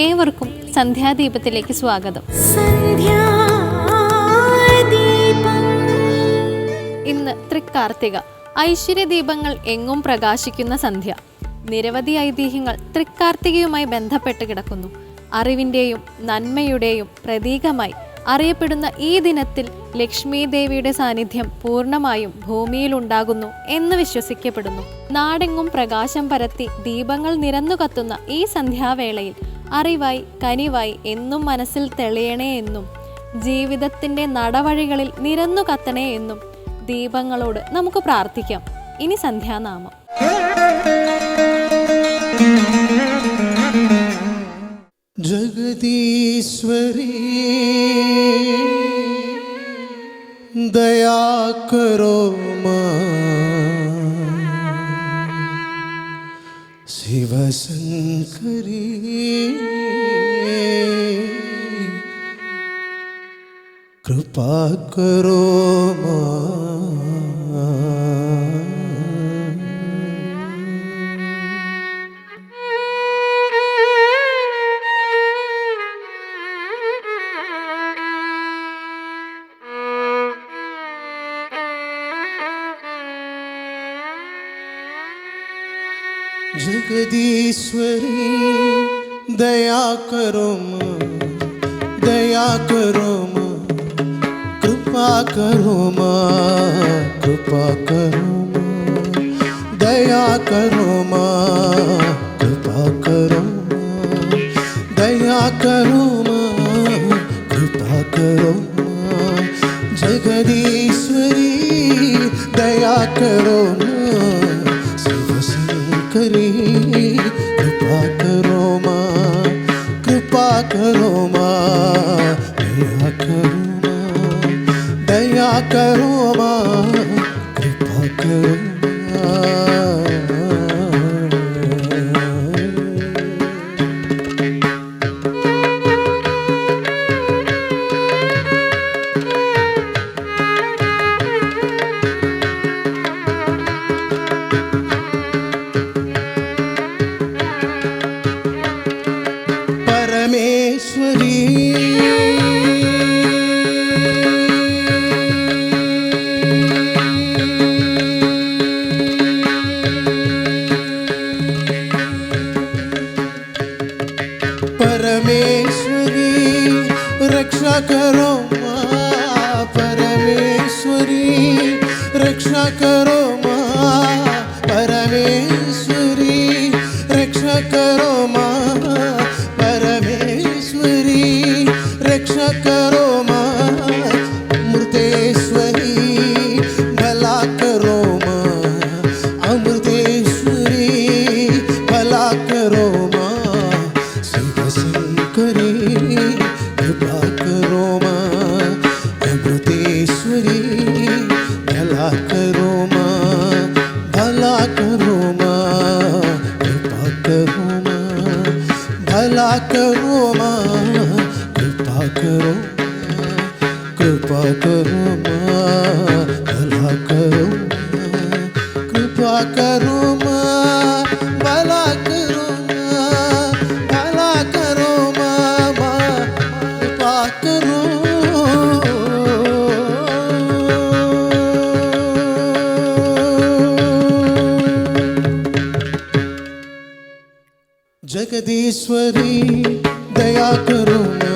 ഏവർക്കും സന്ധ്യാദീപത്തിലേക്ക് സ്വാഗതം. ഇന്ന് തൃക്കാർത്തിക ഐശ്വര്യ ദീപങ്ങൾ എങ്ങും പ്രകാശിക്കുന്ന സന്ധ്യ. നിരവധി ഐതിഹ്യങ്ങൾ തൃക്കാർത്തികയുമായി ബന്ധപ്പെട്ട് കിടക്കുന്നു. അറിവിന്റെയും നന്മയുടെയും പ്രതീകമായി അറിയപ്പെടുന്ന ഈ ദിനത്തിൽ ലക്ഷ്മി ദേവിയുടെ സാന്നിധ്യം പൂർണമായും ഭൂമിയിലുണ്ടാകുന്നു എന്ന് വിശ്വസിക്കപ്പെടുന്നു. നാടെങ്ങും പ്രകാശം പരത്തി ദീപങ്ങൾ നിരന്നു കത്തുന്ന ഈ സന്ധ്യാവേളയിൽ അറിവായി കനിവായി എന്നും മനസ്സിൽ തെളിയണേ എന്നും ജീവിതത്തിന്റെ നടവഴികളിൽ നിരന്നു കത്തണേ എന്നും ദീപങ്ങളോട് നമുക്ക് പ്രാർത്ഥിക്കാം. ഇനി സന്ധ്യാനാമം. ജഗതീശ്വരീ ദയാ കരോ മാ ശിവശങ്കരി കൃപാ കരോ മാ करो माँ, कृपा करो दया करो माँ, कृपा करो माँ। जगदीश्वरी, दया करो माँ। शंकरी कृपा करो माँ। कृपा करो माँ, दया करो माँ। दया करो जगदीश्वरी दया करो माँ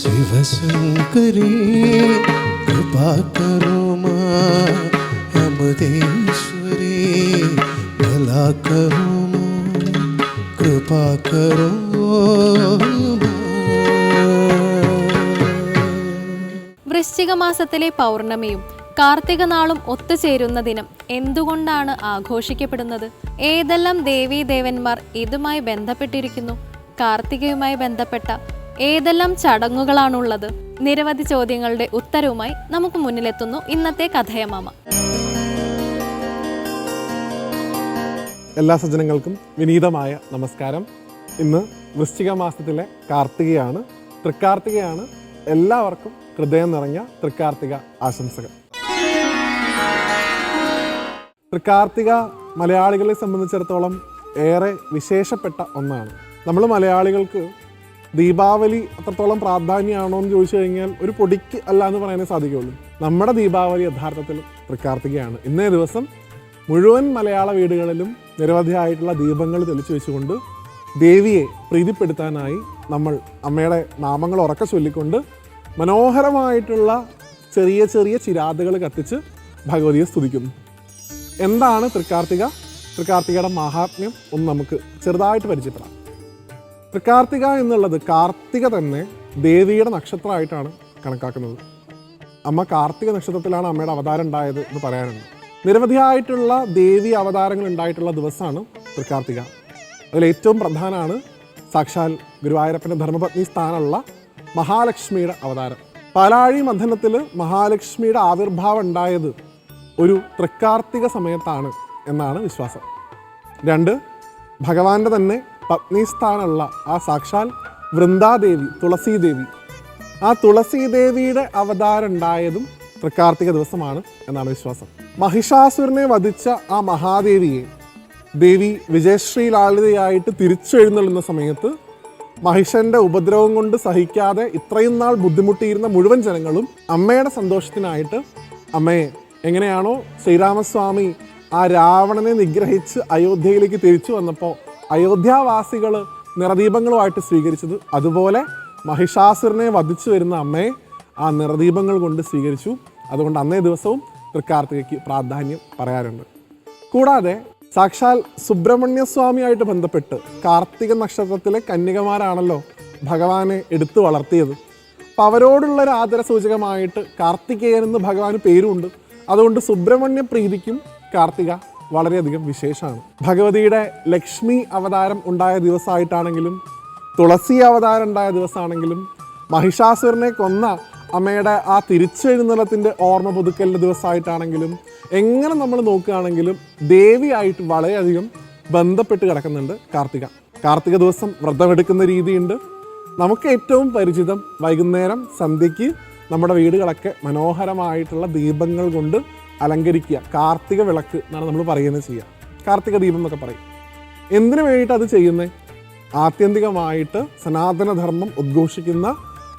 ശിവശങ്കരി കൃപാകരോ അമൃതേശ്വരി കലാകരോ കൃപാകരോ വൃശ്ചിക മാസത്തിലെ പൗർണമിയും കാർത്തിക നാളും ഒത്തുചേരുന്ന ദിനം എന്തുകൊണ്ടാണ് ആഘോഷിക്കപ്പെടുന്നത്? ഏതെല്ലാം ദേവീദേവന്മാർ ഇതുമായി ബന്ധപ്പെട്ടിരിക്കുന്നു? കാർത്തികയുമായി ബന്ധപ്പെട്ട ഏതെല്ലാം ചടങ്ങുകളാണുള്ളത്? നിരവധി ചോദ്യങ്ങളുടെ ഉത്തരവുമായി നമുക്ക് മുന്നിലെത്തുന്നു ഇന്നത്തെ കഥയമാമ. എല്ലാ സജ്ജനങ്ങൾക്കും വിനീതമായ നമസ്കാരം. ഇന്ന് വൃശ്ചിക മാസത്തിലെ കാർത്തികയാണ്. തൃക്കാർത്തികയാണ്. എല്ലാവർക്കും ഹൃദയം നിറഞ്ഞ തൃക്കാർത്തിക ആശംസകൾ. തൃക്കാർത്തിക മലയാളികളെ സംബന്ധിച്ചിടത്തോളം ഏറെ വിശേഷപ്പെട്ട ഒന്നാണ്. നമ്മൾ മലയാളികൾക്ക് ദീപാവലി അത്രത്തോളം പ്രാധാന്യമാണോ എന്ന് ചോദിച്ചു കഴിഞ്ഞാൽ ഒരു പൊടിക്ക് അല്ല എന്ന് പറയാനേ സാധിക്കുകയുള്ളൂ. നമ്മുടെ ദീപാവലി യഥാർത്ഥത്തിൽ തൃക്കാർത്തികയാണ്. ഇന്നേ ദിവസം മുഴുവൻ മലയാള വീടുകളിലും നിരവധിയായിട്ടുള്ള ദീപങ്ങൾ തെളിച്ചു വെച്ചുകൊണ്ട് ദേവിയെ പ്രീതിപ്പെടുത്താനായി നമ്മൾ അമ്മയുടെ നാമങ്ങൾ ഉറക്കെ ചൊല്ലിക്കൊണ്ട് മനോഹരമായിട്ടുള്ള ചെറിയ ചെറിയ ചിരാതുകൾ കത്തിച്ച് ഭഗവതിയെ സ്തുതിക്കുന്നു. എന്താണ് തൃക്കാർത്തിക? തൃക്കാർത്തികയുടെ മഹാത്മ്യം ഒന്ന് നമുക്ക് ചെറുതായിട്ട് പരിചയപ്പെടാം. തൃക്കാർത്തിക എന്നുള്ളത് കാർത്തിക തന്നെ ദേവിയുടെ നക്ഷത്രമായിട്ടാണ് കണക്കാക്കുന്നത്. അമ്മ കാർത്തിക നക്ഷത്രത്തിലാണ് അമ്മയുടെ അവതാരം ഉണ്ടായത് എന്ന് പറയാനുണ്ട്. നിരവധിയായിട്ടുള്ള ദേവി അവതാരങ്ങൾ ഉണ്ടായിട്ടുള്ള ദിവസമാണ് തൃക്കാർത്തിക. അതിൽ ഏറ്റവും പ്രധാനമാണ് സാക്ഷാൽ ഗുരുവായൂരപ്പന്റെ ധർമ്മപത്നി സ്ഥാനമുള്ള മഹാലക്ഷ്മിയുടെ അവതാരം. പാലാഴി മഥനത്തിൽ മഹാലക്ഷ്മിയുടെ ആവിർഭാവം ഉണ്ടായത് ഒരു തൃക്കാർത്തിക സമയത്താണ് എന്നാണ് വിശ്വാസം. രണ്ട് ഭഗവാന്റെ തന്നെ പത്നി സ്ഥാനമുള്ള ആ സാക്ഷാൽ വൃന്ദാദേവി തുളസീദേവി. ആ തുളസീദേവിയുടെ അവതാരം ഉണ്ടായതും തൃക്കാർത്തിക ദിവസമാണ് എന്നാണ് വിശ്വാസം. മഹിഷാസുരനെ വധിച്ച ആ മഹാദേവിയെ ദേവി വിജയശ്രീ ലാളിതയായിട്ട് തിരിച്ചെഴുന്നള്ളുന്ന സമയത്ത് മഹിഷന്റെ ഉപദ്രവം കൊണ്ട് സഹിക്കാതെ ഇത്രയും നാൾ ബുദ്ധിമുട്ടിയിരുന്ന മുഴുവൻ ജനങ്ങളും അമ്മയുടെ സന്തോഷത്തിനായിട്ട് അമ്മയെ എങ്ങനെയാണോ ശ്രീരാമസ്വാമി ആ രാവണനെ നിഗ്രഹിച്ച് അയോധ്യയിലേക്ക് തിരിച്ചു വന്നപ്പോൾ അയോധ്യാവാസികൾ നിറദീപങ്ങളുമായിട്ട് സ്വീകരിച്ചത് അതുപോലെ മഹിഷാസുരനെ വധിച്ചു വരുന്ന അമ്മയെ ആ നിറദീപങ്ങൾ കൊണ്ട് സ്വീകരിച്ചു. അതുകൊണ്ട് അന്നേ ദിവസവും തൃക്കാർത്തികയ്ക്ക് പ്രാധാന്യം പറയാറുണ്ട് കൂടാതെ സാക്ഷാൽ സുബ്രഹ്മണ്യസ്വാമിയായിട്ട് ബന്ധപ്പെട്ട് കാർത്തിക നക്ഷത്രത്തിലെ കന്യകമാരാണല്ലോ ഭഗവാനെ എടുത്തു വളർത്തിയത്. അപ്പം അവരോടുള്ള ഒരു ആദര സൂചകമായിട്ട് കാർത്തികേയൻ എന്ന് ഭഗവാന് പേരുമുണ്ട് അതുകൊണ്ട് സുബ്രഹ്മണ്യ പ്രീതിക്കും കാർത്തിക വളരെയധികം വിശേഷമാണ്. ഭഗവതിയുടെ ലക്ഷ്മി അവതാരം ഉണ്ടായ ദിവസമായിട്ടാണെങ്കിലും തുളസി അവതാരം ഉണ്ടായ ദിവസമാണെങ്കിലും മഹിഷാസുരനെ കൊന്ന അമ്മയുടെ ആ തിരിച്ചെഴുന്നള്ളത്തിന്റെ ഓർമ്മ പുതുക്കലിന്റെ ദിവസമായിട്ടാണെങ്കിലും എങ്ങനെ നമ്മൾ നോക്കുകയാണെങ്കിലും ദേവിയായിട്ട് വളരെയധികം ബന്ധപ്പെട്ട് കിടക്കുന്നുണ്ട് കാർത്തിക. കാർത്തിക ദിവസം വ്രതമെടുക്കുന്ന രീതിയുണ്ട്. നമുക്ക് ഏറ്റവും പരിചിതം വൈകുന്നേരം സന്ധ്യയ്ക്ക് നമ്മുടെ വീടുകളൊക്കെ മനോഹരമായിട്ടുള്ള ദീപങ്ങൾ കൊണ്ട് അലങ്കരിക്കുക. കാർത്തിക വിളക്ക് എന്നാണ് നമ്മൾ പറയുന്നത് ചെയ്യുക. കാർത്തിക ദീപം എന്നൊക്കെ പറയും. എന്തിനു വേണ്ടിയിട്ട് അത് ചെയ്യുന്നത് ആത്യന്തികമായിട്ട് സനാതനധർമ്മം ഉദ്ഘോഷിക്കുന്ന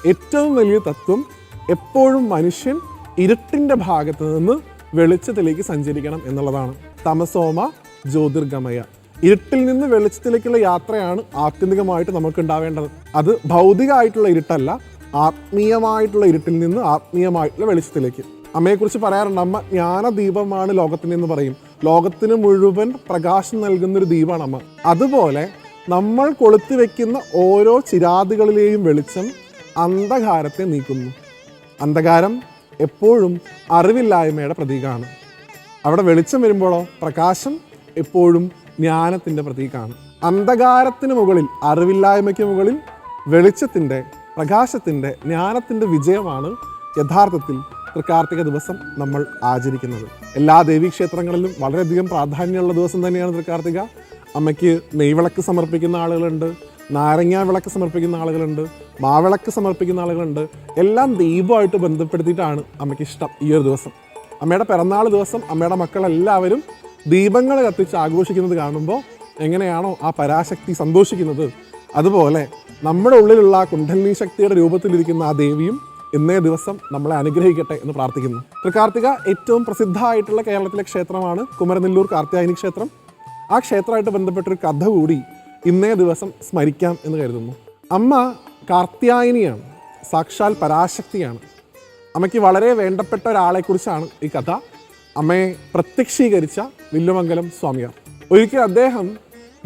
ഏറ്റവും വലിയ തത്വം എപ്പോഴും മനുഷ്യൻ ഇരുട്ടിന്റെ ഭാഗത്ത് നിന്ന് വെളിച്ചത്തിലേക്ക് സഞ്ചരിക്കണം എന്നുള്ളതാണ്. തമസോമ ജ്യോതിർഗമയ. ഇരുട്ടിൽ നിന്ന് വെളിച്ചത്തിലേക്കുള്ള യാത്രയാണ് ആത്യന്തികമായിട്ട് നമുക്ക് ഉണ്ടാവേണ്ടത് അത് ഭൗതികമായിട്ടുള്ള ഇരുട്ടല്ല ആത്മീയമായിട്ടുള്ള ഇരുട്ടിൽ നിന്ന് ആത്മീയമായിട്ടുള്ള വെളിച്ചത്തിലേക്ക്. അമ്മയെക്കുറിച്ച് പറയാറുണ്ട് അമ്മ ജ്ഞാനദീപമാണ് ലോകത്തിന് എന്ന് പറയും. ലോകത്തിന് മുഴുവൻ പ്രകാശം നൽകുന്നൊരു ദീപമാണ് അമ്മ. അതുപോലെ നമ്മൾ കൊളുത്തി വെക്കുന്ന ഓരോ ചിരാതുകളിലെയും വെളിച്ചം അന്ധകാരത്തെ നീക്കുന്നു. അന്ധകാരം എപ്പോഴും അറിവില്ലായ്മയുടെ പ്രതീകമാണ്. അവിടെ വെളിച്ചം വരുമ്പോഴോ പ്രകാശം എപ്പോഴും ജ്ഞാനത്തിന്റെ പ്രതീകമാണ്. അന്ധകാരത്തിന് മുകളിൽ അറിവില്ലായ്മയ്ക്ക് മുകളിൽ വെളിച്ചത്തിന്റെ പ്രകാശത്തിന്റെ ജ്ഞാനത്തിന്റെ വിജയമാണ് യഥാർത്ഥത്തിൽ തൃക്കാർത്തിക ദിവസം നമ്മൾ ആചരിക്കുന്നത്. എല്ലാ ദേവീക്ഷേത്രങ്ങളിലും വളരെയധികം പ്രാധാന്യമുള്ള ദിവസം തന്നെയാണ് തൃക്കാർത്തിക അമ്മയ്ക്ക് നെയ്വിളക്ക് സമർപ്പിക്കുന്ന ആളുകളുണ്ട് നാരങ്ങ വിളക്ക് സമർപ്പിക്കുന്ന ആളുകളുണ്ട് മാവിളക്ക് സമർപ്പിക്കുന്ന ആളുകളുണ്ട്. എല്ലാം ദൈവമായിട്ട് ബന്ധപ്പെടുത്തിയിട്ടാണ് അമ്മയ്ക്ക് ഇഷ്ടം ഈ ഒരു ദിവസം. അമ്മയുടെ പിറന്നാൾ ദിവസം അമ്മയുടെ മക്കളെല്ലാവരും ദീപങ്ങൾ കത്തിച്ച് ആഘോഷിക്കുന്നത് കാണുമ്പോൾ എങ്ങനെയാണോ ആ പരാശക്തി സന്തോഷിക്കുന്നത്. അതുപോലെ നമ്മുടെ ഉള്ളിലുള്ള കുണ്ഠലിനി ശക്തിയുടെ രൂപത്തിലിരിക്കുന്ന ആ ദേവിയും ഇന്നേ ദിവസം നമ്മളെ അനുഗ്രഹിക്കട്ടെ എന്ന് പ്രാർത്ഥിക്കുന്നു. തൃക്കാർത്തിക ഏറ്റവും പ്രസിദ്ധമായിട്ടുള്ള കേരളത്തിലെ ക്ഷേത്രമാണ് കുമരനെല്ലൂർ കാർത്തികായനി ക്ഷേത്രം. ആ ക്ഷേത്രമായിട്ട് ബന്ധപ്പെട്ടൊരു കഥ കൂടി ഇന്നേ ദിവസം സ്മരിക്കാം എന്ന് കരുതുന്നു. അമ്മ കാർത്തിയായനിയാണ് സാക്ഷാൽ പരാശക്തിയാണ്. അമ്മയ്ക്ക് വളരെ വേണ്ടപ്പെട്ട ഒരാളെക്കുറിച്ചാണ് ഈ കഥ. അമ്മയെ പ്രത്യക്ഷീകരിച്ച വില്ലുമംഗലം സ്വാമിയാർ. ഒരിക്കൽ അദ്ദേഹം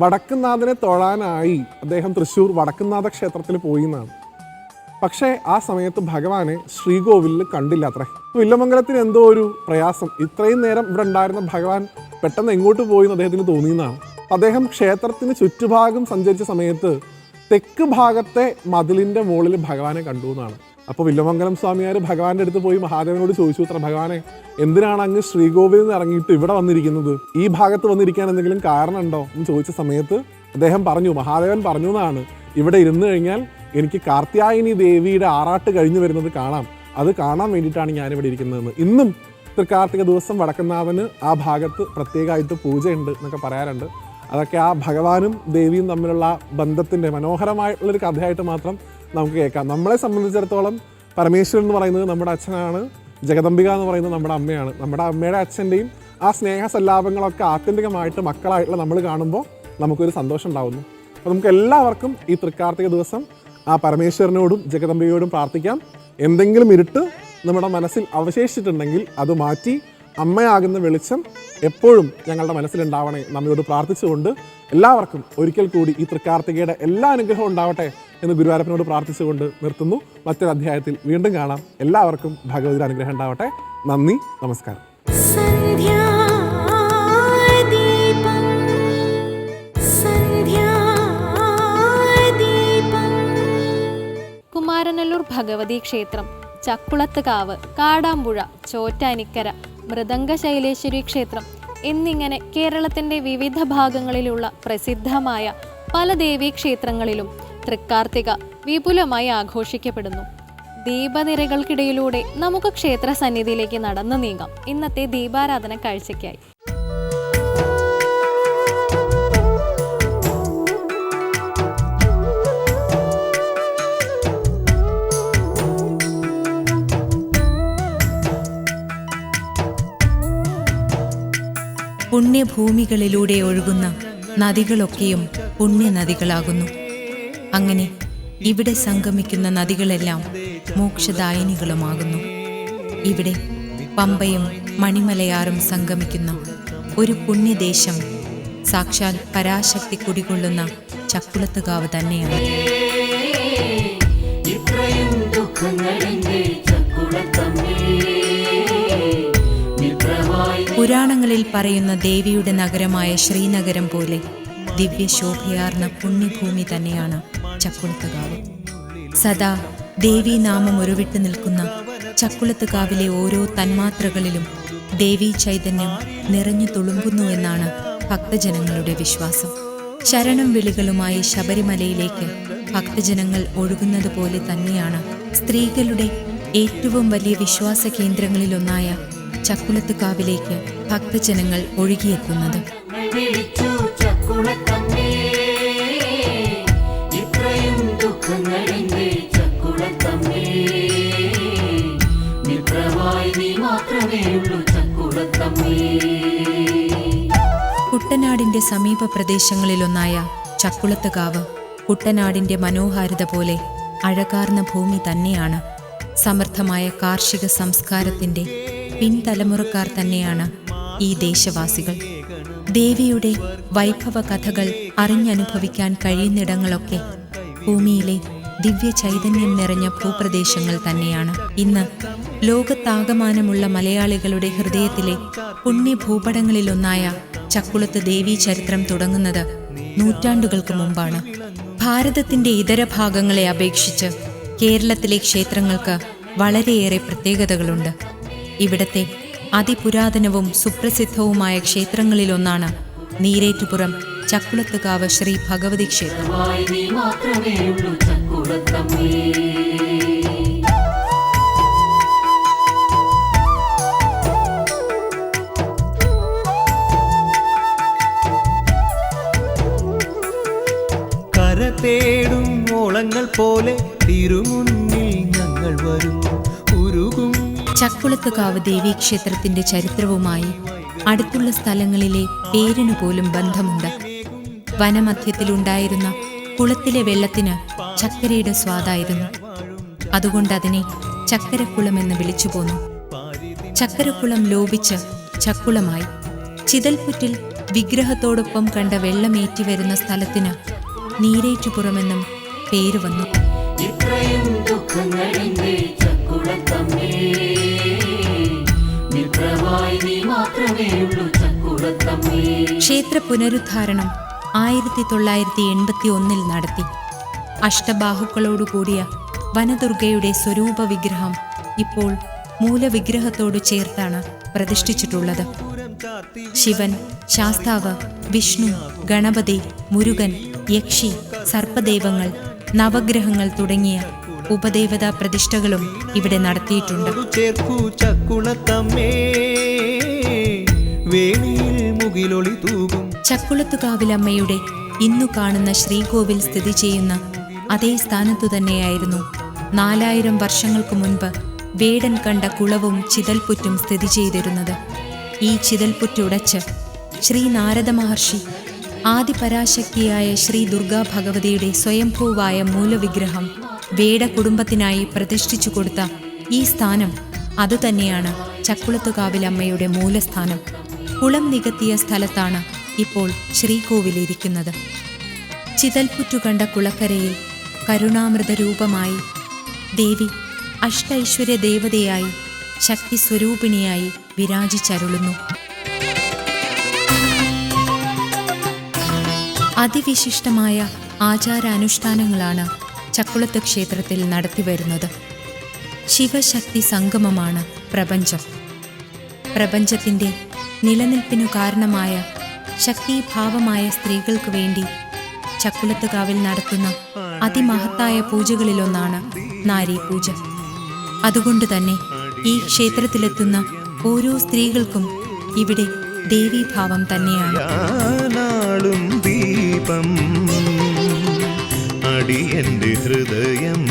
വടക്കുന്നാഥനെ തൊഴാനായി അദ്ദേഹം തൃശ്ശൂർ വടക്കുന്നാഥ ക്ഷേത്രത്തിൽ പോയി എന്നാണ്. പക്ഷേ ആ സമയത്ത് ഭഗവാനെ ശ്രീകോവിലിൽ കണ്ടില്ല അത്രേ. വില്ലമംഗലത്തിന് എന്തോ ഒരു പ്രയാസം. ഇത്രയും നേരം ഇവിടെ ഉണ്ടായിരുന്ന ഭഗവാൻ പെട്ടെന്ന് എങ്ങോട്ട് പോയി എന്ന് അദ്ദേഹത്തിന് തോന്നിയെന്നാണ്. അദ്ദേഹം ക്ഷേത്രത്തിന് ചുറ്റുഭാഗം സഞ്ചരിച്ച സമയത്ത് തെക്ക് ഭാഗത്തെ മതിലിന്റെ മുകളിൽ ഭഗവാനെ കണ്ടു എന്നാണ്. അപ്പോൾ വില്ലമംഗലം സ്വാമിയാർ ഭഗവാന്റെ അടുത്ത് പോയി മഹാദേവനോട് ചോദിച്ചു അത്ര ഭഗവാനെ എന്തിനാണ് അങ്ങ് ശ്രീകോവിലിൽ നിന്ന് ഇറങ്ങിയിട്ട് ഇവിടെ വന്നിരിക്കുന്നത്? ഈ ഭാഗത്ത് വന്നിരിക്കാൻ എന്തെങ്കിലും കാരണമുണ്ടോ? എന്ന് ചോദിച്ച സമയത്ത് അദ്ദേഹം പറഞ്ഞു മഹാദേവൻ പറഞ്ഞു എന്നാണ്. ഇവിടെ ഇരുന്ന് കഴിഞ്ഞാൽ എനിക്ക് കാർത്യായനി ദേവിയുടെ ആറാട്ട് കഴിഞ്ഞു വരുന്നത് കാണാം. അത് കാണാൻ വേണ്ടിയിട്ടാണ് ഞാനിവിടെ ഇരിക്കുന്നതെന്ന്. ഇന്നും തൃക്കാർത്തിക ദിവസം വടക്കനാഥന് ആ ഭാഗത്ത് പ്രത്യേകമായിട്ട് പൂജയുണ്ട് എന്നൊക്കെ പറയാറുണ്ട്. അതൊക്കെ ആ ഭഗവാനും ദേവിയും തമ്മിലുള്ള ബന്ധത്തിന്റെ മനോഹരമായിട്ടുള്ളൊരു കഥയായിട്ട് മാത്രം നമുക്ക് കേൾക്കാം. നമ്മളെ സംബന്ധിച്ചിടത്തോളം പരമേശ്വരൻ എന്ന് പറയുന്നത് നമ്മുടെ അച്ഛനാണ്. ജഗദംബിക എന്ന് പറയുന്നത് നമ്മുടെ അമ്മയാണ്. നമ്മുടെ അമ്മയുടെ അച്ഛന്റെയും ആ സ്നേഹസല്ലാപങ്ങളൊക്കെ ആത്യന്തികമായിട്ട് മക്കളായിട്ടുള്ള നമ്മൾ കാണുമ്പോൾ നമുക്കൊരു സന്തോഷം ഉണ്ടാകുന്നു അപ്പോൾ നമുക്ക് എല്ലാവർക്കും ഈ തൃക്കാർത്തിക ദിവസം ആ പരമേശ്വരനോടും ജഗദമ്പികയോടും പ്രാർത്ഥിക്കാം. എന്തെങ്കിലും ഇരുട്ട് നമ്മുടെ മനസ്സിൽ അവശേഷിച്ചിട്ടുണ്ടെങ്കിൽ അത് മാറ്റി അമ്മയാകുന്ന വെളിച്ചം എപ്പോഴും ഞങ്ങളുടെ മനസ്സിലുണ്ടാവണേ. നമ്മയോട് പ്രാർത്ഥിച്ചുകൊണ്ട് എല്ലാവർക്കും ഒരിക്കൽ കൂടി ഈ തൃക്കാർത്തികയുടെ എല്ലാ അനുഗ്രഹവും ഉണ്ടാവട്ടെ എന്ന് ഗുരുവാരപ്പനോട് പ്രാർത്ഥിച്ചുകൊണ്ട് നിർത്തുന്നു. മറ്റൊരു അധ്യായത്തിൽ വീണ്ടും കാണാം. എല്ലാവർക്കും ഭഗവതിയുടെ അനുഗ്രഹം ഉണ്ടാവട്ടെ. നന്ദി നമസ്കാരം. ഭഗവതി ക്ഷേത്രം ചക്കുളത്തുകാവ് കാടാമ്പുഴ ചോറ്റാനിക്കര മൃദംഗശൈലേശ്വരി ക്ഷേത്രം എന്നിങ്ങനെ കേരളത്തിന്റെ വിവിധ ഭാഗങ്ങളിലുള്ള പ്രസിദ്ധമായ പല ദേവീക്ഷേത്രങ്ങളിലും തൃക്കാർത്തിക വിപുലമായി ആഘോഷിക്കപ്പെടുന്നു. ദീപനിരകൾക്കിടയിലൂടെ നമുക്ക് ക്ഷേത്ര സന്നിധിയിലേക്ക് നടന്നു നീങ്ങാം. ഇന്നത്തെ ദീപാരാധന കാഴ്ചയ്ക്കായി. പുണ്യഭൂമികളിലൂടെ ഒഴുകുന്ന നദികളൊക്കെയും പുണ്യനദികളാകുന്നു. അങ്ങനെ ഇവിടെ സംഗമിക്കുന്ന നദികളെല്ലാം മോക്ഷദായിനികളുമാകുന്നു. ഇവിടെ പമ്പയും മണിമലയാറും സംഗമിക്കുന്ന ഒരു പുണ്യദേശം സാക്ഷാൽ പരാശക്തി കുടികൊള്ളുന്ന ചക്കുളത്തുകാവ് തന്നെയാണ്. പുരാണങ്ങളിൽ പറയുന്ന ദേവിയുടെ നഗരമായ ശ്രീനഗരം പോലെ ദിവ്യശോഭയാർന്ന പുണ്യഭൂമി തന്നെയാണ് ചക്കുളത്തുകാവ്. സദാ ദേവീനാമം ഉരുവിട്ട് നിൽക്കുന്ന ചക്കുളത്തുകാവിലെ ഓരോ തന്മാത്രകളിലും ദേവീ ചൈതന്യം നിറഞ്ഞു തുളുമ്പുന്നുവെന്നാണ് ഭക്തജനങ്ങളുടെ വിശ്വാസം. ശരണം വിളികളുമായി ശബരിമലയിലേക്ക് ഭക്തജനങ്ങൾ ഒഴുകുന്നത് പോലെ തന്നെയാണ് സ്ത്രീകളുടെ ഏറ്റവും വലിയ വിശ്വാസ കേന്ദ്രങ്ങളിലൊന്നായ ചക്കുളത്തുകാവിലേക്ക് ഭക്തജനങ്ങൾ ഒഴുകിയെത്തുന്നത്. കുട്ടനാടിന്റെ സമീപ പ്രദേശങ്ങളിലൊന്നായ ചക്കുളത്തുകാവ് കുട്ടനാടിന്റെ മനോഹാരിത പോലെ അഴകാർന്ന ഭൂമി തന്നെയാണ്. സമർത്ഥമായ കാർഷിക സംസ്കാരത്തിന്റെ പിൻതലമുറക്കാർ തന്നെയാണ് ഈ ദേശവാസികൾ. ദേവിയുടെ വൈഭവ കഥകൾ അറിഞ്ഞനുഭവിക്കാൻ കഴിയുന്നിടങ്ങളൊക്കെ ഭൂമിയിലെ ദിവ്യ ചൈതന്യം നിറഞ്ഞ ഭൂപ്രദേശങ്ങൾ തന്നെയാണ്. ഇന്ന് ലോകത്താകമാനമുള്ള മലയാളികളുടെ ഹൃദയത്തിലെ പുണ്യഭൂപടങ്ങളിലൊന്നായ ചക്കുളത്ത് ദേവീ ചരിത്രം തുടങ്ങുന്നത് നൂറ്റാണ്ടുകൾക്ക് മുമ്പാണ്. ഭാരതത്തിന്റെ ഇതര ഭാഗങ്ങളെ അപേക്ഷിച്ച് കേരളത്തിലെ ക്ഷേത്രങ്ങൾക്ക് വളരെയേറെ പ്രത്യേകതകളുണ്ട്. ഇവിടത്തെ അതിപുരാതനവും സുപ്രസിദ്ധവുമായ ക്ഷേത്രങ്ങളിലൊന്നാണ് നീരേറ്റുപുറം ചക്കുളത്തുകാവ് ശ്രീ ഭഗവതി ക്ഷേത്രം. തേടും ഓളങ്ങൾ പോലെ തിരുമുന്നിൽ ഞങ്ങൾ വരും. ഉരുകും ചക്കുളത്തുകാവ് ദേവീക്ഷേത്രത്തിന്റെ ചരിത്രവുമായി അടുത്തുള്ള സ്ഥലങ്ങളിലെ പേരിനു പോലും ബന്ധമുണ്ട്. വനമധ്യത്തിലുണ്ടായിരുന്ന കുളത്തിലെ വെള്ളത്തിന് ചക്കരയുടെ സ്വാദായിരുന്നു. അതുകൊണ്ട് അതിനെ ചക്കരക്കുളം എന്ന് വിളിച്ചു പോന്നു. ചക്കരക്കുളം ലോപിച്ച് ചക്കുളമായി. ചിതൽപുറ്റിൽ വിഗ്രഹത്തോടൊപ്പം കണ്ട വെള്ളമേറ്റി വരുന്ന സ്ഥലത്തിന് നീരേറ്റുപുറമെന്നും പേര് വന്നു. ഇത്രയും ദുഃഖങ്ങളെന്റെ ചക്കുളത്തമ്മേ ക്ഷേത്ര പുനരുദ്ധാരണം ആയിരത്തി തൊള്ളായിരത്തി എൺപത്തി ഒന്നിൽ നടത്തി. അഷ്ടബാഹുക്കളോടുകൂടിയ വനദുർഗയുടെ സ്വരൂപ വിഗ്രഹം ഇപ്പോൾ മൂലവിഗ്രഹത്തോട് ചേർത്താണ് പ്രതിഷ്ഠിച്ചിട്ടുള്ളത്. ശിവൻ ശാസ്താവ് വിഷ്ണു ഗണപതി മുരുകൻ യക്ഷി സർപ്പദൈവങ്ങൾ നവഗ്രഹങ്ങൾ തുടങ്ങിയ ഉപദേവതാ പ്രതിഷ്ഠകളും ഇവിടെ നടത്തിയിട്ടുണ്ട്. ചക്കുളത്തുകാവിലമ്മയുടെ ഇന്നു കാണുന്ന ശ്രീകോവിൽ സ്ഥിതി ചെയ്യുന്ന അതേ സ്ഥാനത്തു തന്നെയായിരുന്നു. നാലായിരം വർഷങ്ങൾക്ക് മുൻപ് വേടൻ കണ്ട കുളവും ചിതൽപുറ്റും സ്ഥിതി ചെയ്തിരുന്നത്. ഈ ചിതൽപുറ്റുടച്ച് ശ്രീ നാരദ മഹർഷി ആദിപരാശക്തിയായ ശ്രീ ദുർഗാ ഭഗവതിയുടെ സ്വയംഭൂവായ മൂലവിഗ്രഹം വേട കുടുംബത്തിനായി പ്രതിഷ്ഠിച്ചു കൊടുത്ത ഈ സ്ഥാനം അതുതന്നെയാണ് ചക്കുളത്തുകാവിലമ്മയുടെ മൂലസ്ഥാനം. കുളം നികത്തിയ സ്ഥലത്താണ് ഇപ്പോൾ ശ്രീകോവിലിരിക്കുന്നത്. ചിതൽപുറ്റു കണ്ട കുളക്കരയിൽ കരുണാമൃത രൂപമായി ദേവി അഷ്ടൈശ്വര്യ ദേവതയായി ശക്തി സ്വരൂപിണിയായി വിരാജിച്ചരുളുന്നു. അതിവിശിഷ്ടമായ ആചാരാനുഷ്ഠാനങ്ങളാണ് ചക്കുളത്ത് ക്ഷേത്രത്തിൽ നടത്തിവരുന്നത്. ശിവശക്തി സംഗമമാണ് പ്രപഞ്ചം. പ്രപഞ്ചത്തിന്റെ നിലനിൽപ്പിനു കാരണമായ ശക്തിഭാവമായ സ്ത്രീകൾക്ക് വേണ്ടി ചക്കുളത്തുകാവിൽ നടത്തുന്ന അതിമഹത്തായ പൂജകളിലൊന്നാണ് നാരി പൂജ അതുകൊണ്ട് തന്നെ ഈ ക്ഷേത്രത്തിലെത്തുന്ന ഓരോ സ്ത്രീകൾക്കും ഇവിടെ ദേവീഭാവം തന്നെയാണ്. ദീപം. ഹൃദയം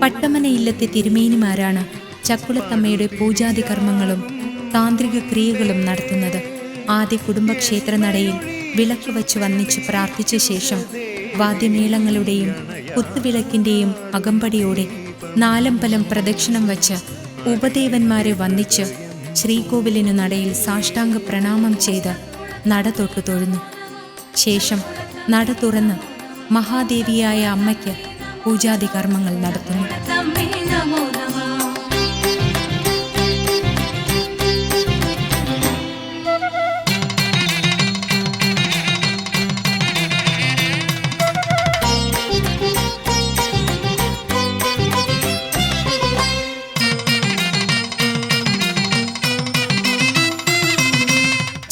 പട്ടമന ഇല്ലത്തെ തിരുമേനിമാരാണ് ചക്കുളത്തമ്മയുടെ പൂജാതി കർമ്മങ്ങളും താന്ത്രിക ക്രിയകളും നടത്തുന്നത്. ആദ്യ കുടുംബക്ഷേത്ര നടയിൽ വിളക്ക് വച്ച് വന്നിച്ച് പ്രാർത്ഥിച്ച ശേഷം വാദ്യമേളങ്ങളുടെയും കുത്തുവിളക്കിന്റെയും അകമ്പടിയോടെ നാലമ്പലം പ്രദക്ഷിണം വച്ച് ഉപദേവന്മാരെ വന്നിച്ച് ശ്രീകോവിലിനു നടയിൽ സാഷ്ടാംഗ പ്രണാമം ചെയ്ത് നട തൊട്ടു തൊഴുന്നു. ശേഷം നട തുറന്ന് മഹാദേവിയായ അമ്മയ്ക്ക് പൂജാതി കർമ്മങ്ങൾ നടത്തുന്നു.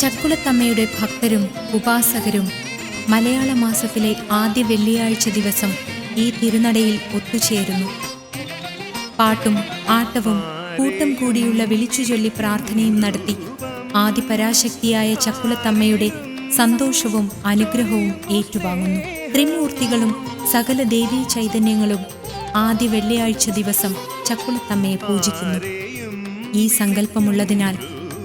ചക്കുളത്തമ്മയുടെ ഭക്തരും ഉപാസകരും മലയാള മാസത്തിലെ ആദ്യ വെള്ളിയാഴ്ച ദിവസം ഈ തിരുനടയിൽ ഒത്തുചേരുന്നു. പാട്ടും ആട്ടവും കൂട്ടം കൂടിയുള്ള വിളിച്ചുചൊല്ലി പ്രാർത്ഥനയും നടത്തി ആദിപരാശക്തിയായ ചക്കുളത്തമ്മയുടെ സന്തോഷവും അനുഗ്രഹവും ഏറ്റുവാങ്ങുന്നു. ത്രിമൂർത്തികളും സകല ദേവീ ചൈതന്യങ്ങളും ആദ്യ വെള്ളിയാഴ്ച ദിവസം ചക്കുളത്തമ്മയെ പൂജിക്കുന്നു. ഈ സങ്കല്പമുള്ളതിനാൽ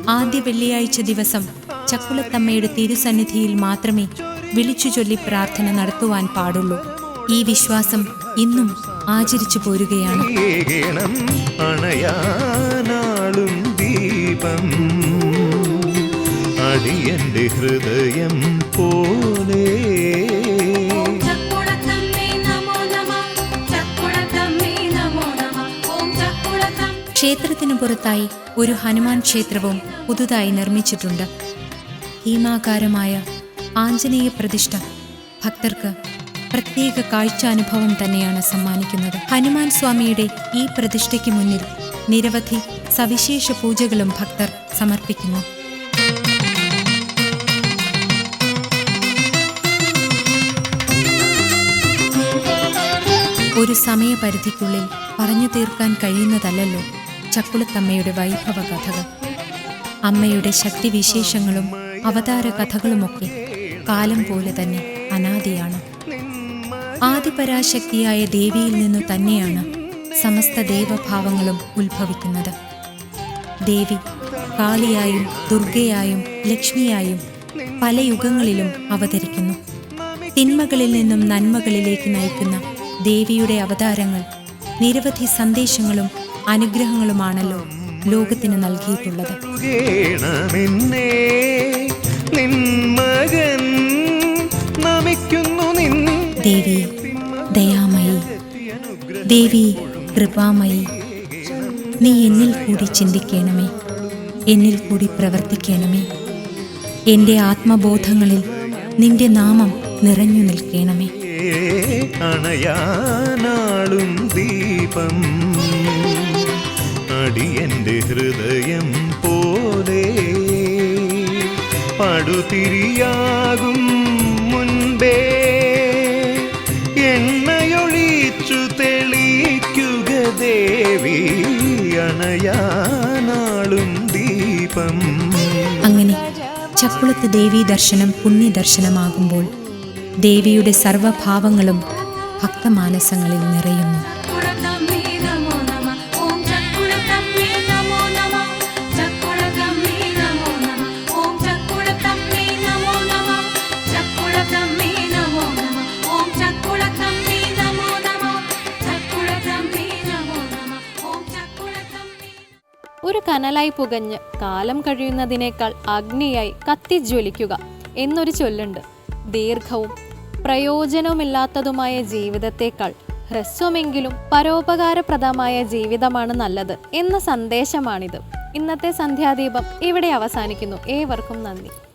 ആദ്യ വെള്ളിയാഴ്ച ദിവസം ചക്കുളത്തമ്മയുടെ തിരുസന്നിധിയിൽ മാത്രമേ വിളിച്ചു ചൊല്ലി പ്രാർത്ഥന നടത്തുവാൻ പാടുള്ളൂ. ഈ വിശ്വാസം ഇന്നും ആചരിച്ചു പോരുകയാണ്. അണയാനാളും ദീപം. അടിയന്റെ ഹൃദയം പോലെ. ക്ഷേത്രത്തിനു പുറത്തായി ഒരു ഹനുമാൻ ക്ഷേത്രവും പുതുതായി നിർമ്മിച്ചിട്ടുണ്ട്. ഭീമാകാരമായ ആഞ്ജനേയ പ്രതിഷ്ഠ. ഭക്തർക്ക് പ്രത്യേക കാഴ്ചാനുഭവം തന്നെയാണ് സമ്മാനിക്കുന്നത്. ഹനുമാൻ സ്വാമിയുടെ ഈ പ്രതിഷ്ഠയ്ക്ക് മുന്നിൽ നിരവധി സവിശേഷ പൂജകളും ഭക്തർ സമർപ്പിക്കുന്നു. ഒരു സമയപരിധിക്കുള്ളിൽ പറഞ്ഞു തീർക്കാൻ കഴിയുന്നതല്ലല്ലോ ചക്കുളത്തമ്മയുടെ വൈഭവ കഥകൾ അമ്മയുടെ ശക്തിവിശേഷങ്ങളും അവതാര കഥകളുമൊക്കെ കാലം പോലെ തന്നെ അനാദിയാണ്. ആദിപരാശക്തിയായ ദേവിയിൽ നിന്നു തന്നെയാണ് സമസ്ത ദേവഭാവങ്ങളും ഉത്ഭവിക്കുന്നത്. ദേവി കാളിയായും ദുർഗയായും ലക്ഷ്മിയായും പല യുഗങ്ങളിലും അവതരിക്കുന്നു. തിന്മകളിൽ നിന്നും നന്മകളിലേക്ക് നയിക്കുന്ന ദേവിയുടെ അവതാരങ്ങൾ നിരവധി സന്ദേശങ്ങളും അനുഗ്രഹങ്ങളുമാണല്ലോ ലോകത്തിന് നൽകിയിട്ടുള്ളത്. നിൻ മകൻ നമിക്കുന്നു ദേവി ദയാമയി. ദേവി കൃപാമയി. നീ എന്നിൽ കൂടി ചിന്തിക്കണമേ. എന്നിൽ കൂടി പ്രവർത്തിക്കണമേ. എന്റെ ആത്മബോധങ്ങളിൽ നിന്റെ നാമം നിറഞ്ഞു നിൽക്കണമേ. അണയാനാളും ദീപം. അടിയന്റെ ഹൃദയം പടുതിരിയാകും മുൻപേ. എണ്ണയൊഴിച്ചു തെളിക്കുക ദേവി അണയാനാളും ദീപം. അങ്ങനെ ചക്കുളത്ത് ദേവീ ദർശനം പുണ്യ ദർശനമാകുമ്പോൾ ദേവിയുടെ സർവഭാവങ്ങളും ഭക്തമാനസങ്ങളിൽ നിറയുന്നു. കനലായി പുകഞ്ഞ് കാലം കഴിയുന്നതിനേക്കാൾ അഗ്നിയായി കത്തിജ്വലിക്കുക എന്നൊരു ചൊല്ലുണ്ട്. ദീർഘവും പ്രയോജനവുമില്ലാത്തതുമായ ജീവിതത്തേക്കാൾ ഹ്രസ്വമെങ്കിലും പരോപകാരപ്രദമായ ജീവിതമാണ് നല്ലത് എന്ന സന്ദേശമാണിത്. ഇന്നത്തെ സന്ധ്യാദീപം ഇവിടെ അവസാനിക്കുന്നു. ഏവർക്കും നന്ദി.